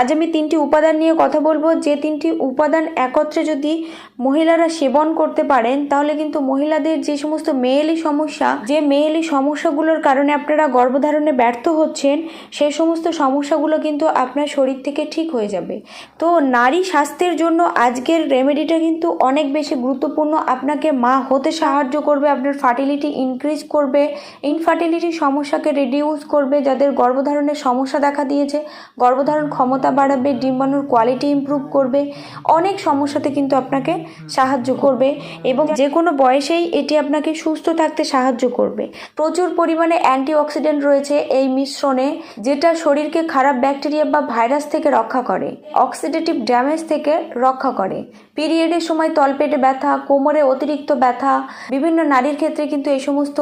আজ আমি তিনটি উপাদান নিয়ে কথা বলব। যে তিনটি উপাদান একত্রে যদি মহিলারা সেবন করতে পারেন, তাহলে কিন্তু মহিলাদের যে সমস্ত মেয়েলি সমস্যা, যে মেয়েলি সমস্যাগুলোর কারণে আপনারা গর্ভধারণে ব্যর্থ হচ্ছেন সেই সমস্ত সমস্যাগুলো কিন্তু আপনার শরীর থেকে ঠিক হয়ে যাবে। তো নারী স্বাস্থ্যের জন্য আজকের রেমেডিটা কিন্তু অনেক বেশি গুরুত্বপূর্ণ। আপনাকে মা হতে সাহায্য করবে, আপনার ফার্টিলিটি ইনক্রিজ করবে ইনফার্টিলিটি সমস্যাকে রিডিউস করবে, যাদের গর্ভধারণের সমস্যা দেখা দিয়েছে। গর্ভধারণ ক্ষমতা বাড়াবে, ডিম্বাণুর কোয়ালিটি ইমপ্রুভ করবে, অনেক সমস্যাতে কিন্তু আপনাকে সাহায্য করবে এবং যে কোনো বয়সেই এটি আপনাকে সুস্থ থাকতে সাহায্য করবে। প্রচুর পরিমাণে অ্যান্টিঅক্সিডেন্ট রয়েছে এই মিশ্রণে, যেটা শরীরকে খারাপ ব্যাকটেরিয়া বা ভাইরাস থেকে রক্ষা করে অক্সিডেটিভ ড্যামেজ থেকে রক্ষা করে। পিরিয়ডের সময় তলপেটে ব্যথা, কোমরে অতিরিক্ত ব্যথা, বিভিন্ন নারীর ক্ষেত্রে কিন্তু এই সমস্ত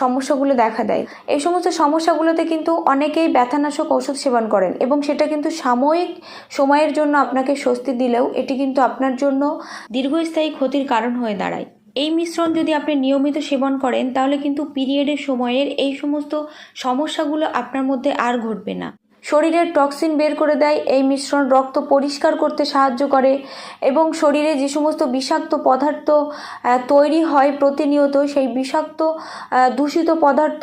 সমস্যাগুলো দেখা দেয়। এই সমস্ত সমস্যাগুলোতে কিন্তু অনেকেই ব্যথানাশক ওষুধ সেবন করেন এবং সেটা কিন্তু সাময়িক সময়ের জন্য আপনাকে স্বস্তি দিলেও এটি কিন্তু আপনার জন্য দীর্ঘস্থায়ী ক্ষতির কারণ হয়ে দাঁড়ায়। এই মিশ্রণ যদি আপনি নিয়মিত সেবন করেন, তাহলে কিন্তু পিরিয়ডের সময়ের এই সমস্ত সমস্যাগুলো আপনার মধ্যে আর ঘটবে না। শরীরের টক্সিন বের করে দেয়, এই মিশ্রণ রক্ত পরিষ্কার করতে সাহায্য করে এবং শরীরে যে সমস্ত বিষাক্ত পদার্থ তৈরি হয় প্রতিনিয়ত, সেই বিষাক্ত দূষিত পদার্থ,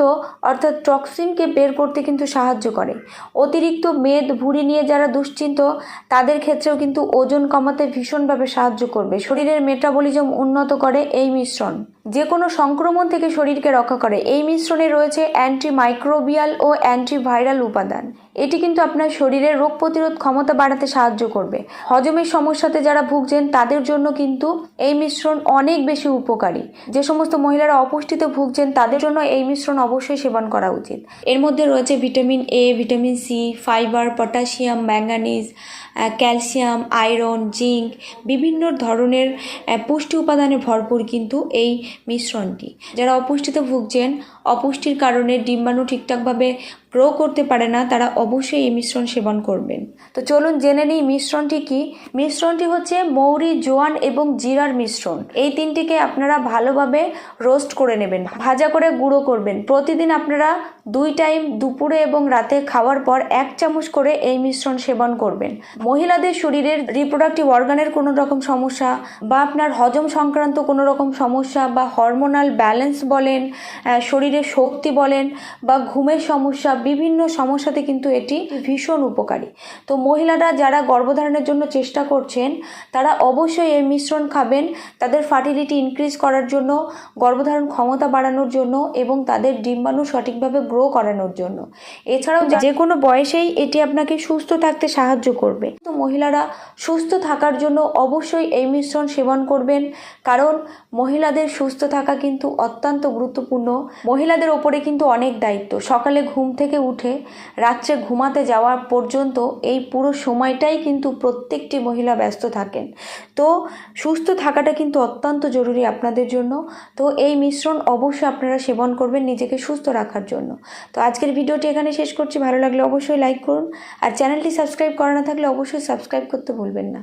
অর্থাৎ টক্সিনকে বের করতে কিন্তু সাহায্য করে। অতিরিক্ত মেদ, ভুঁড়ি নিয়ে যারা দুশ্চিন্ত, তাদের ক্ষেত্রেও কিন্তু ওজন কমাতে ভীষণভাবে সাহায্য করবে। শরীরের মেটাবলিজম উন্নত করে এই মিশ্রণ। যে কোনো সংক্রমণ থেকে শরীরকে রক্ষা করে। এই মিশ্রণে রয়েছে অ্যান্টি মাইক্রোবিয়াল ও অ্যান্টিভাইরাল উপাদান। এটি কিন্তু আপনার শরীরের রোগ প্রতিরোধ ক্ষমতা বাড়াতে সাহায্য করবে। হজমের সমস্যাতে যারা ভুগছেন, তাদের জন্য কিন্তু এই মিশ্রণ অনেক বেশি উপকারী। যে সমস্ত মহিলারা অপুষ্টিতে ভুগছেন, তাদের জন্য এই মিশ্রণ অবশ্যই সেবন করা উচিত। এর মধ্যে রয়েছে vitamin A vitamin C fibre potassium manganese calcium iron zinc বিভিন্ন ধরনের পুষ্টি উপাদানে ভরপুর কিন্তু এই মিশ্রণটি। যারা অপুষ্টিতে ভুগছেন অপুষ্টির কারণে ডিম্বাণু ঠিকঠাকভাবে গ্রো করতে পারে না, তারা অবশ্যই এই মিশ্রণ সেবন করবেন। তো চলুন জেনে নিই মিশ্রণটি কি। মিশ্রণটি হচ্ছে মৌরি, জোয়ান এবং জিরার মিশ্রণ। এই তিনটিকে আপনারা ভালোভাবে রোস্ট করে নেবেন, ভাজা করে গুঁড়ো করবেন। প্রতিদিন আপনারা দুই টাইম দুপুরে এবং রাতে খাওয়ার পর এক চামচ করে এই মিশ্রণ সেবন করবেন। মহিলাদের শরীরের রিপ্রোডাক্টিভ অর্গানের কোনো রকম সমস্যা বা আপনার হজম সংক্রান্ত কোনো রকম সমস্যা বা হরমোনাল ব্যালেন্স বলেন শরীরে শক্তি বলেন বা ঘুমের সমস্যা বিভিন্ন সমস্যাতে কিন্তু এটি ভীষণ উপকারী। তো মহিলারা যারা গর্ভধারণের জন্য চেষ্টা করছেন, তারা অবশ্যই এই মিশ্রণ খাবেন। তাদের ফার্টিলিটি ইনক্রিজ করার জন্য, গর্ভধারণ ক্ষমতা বাড়ানোর জন্য এবং তাদের ডিম্বাণু সঠিকভাবে গ্রো করানোর জন্য। এছাড়াও যে কোনো বয়সেই এটি আপনাকে সুস্থ থাকতে সাহায্য করবে। তো মহিলারা সুস্থ থাকার জন্য অবশ্যই এই মিশ্রণ সেবন করবেন। কারণ মহিলাদের সুস্থ থাকা কিন্তু অত্যন্ত গুরুত্বপূর্ণ। মহিলাদের ওপরে কিন্তু অনেক দায়িত্ব। সকালে ঘুম থেকে উঠে রাত্রে ঘুমাতে যাওয়া পর্যন্ত এই পুরো সময়টাই কিন্তু প্রত্যেকটি মহিলা ব্যস্ত থাকেন। তো সুস্থ থাকাটা কিন্তু অত্যন্ত জরুরি আপনাদের জন্য। তো এই মিশ্রণ অবশ্যই আপনারা সেবন করবেন নিজেকে সুস্থ রাখার জন্য। তো আজকের ভিডিওটি এখানে শেষ করছি। ভালো লাগলে অবশ্যই লাইক করুন। আর চ্যানেলটি সাবস্ক্রাইব করা না থাকলে অবশ্যই সাবস্ক্রাইব করতে ভুলবেন না।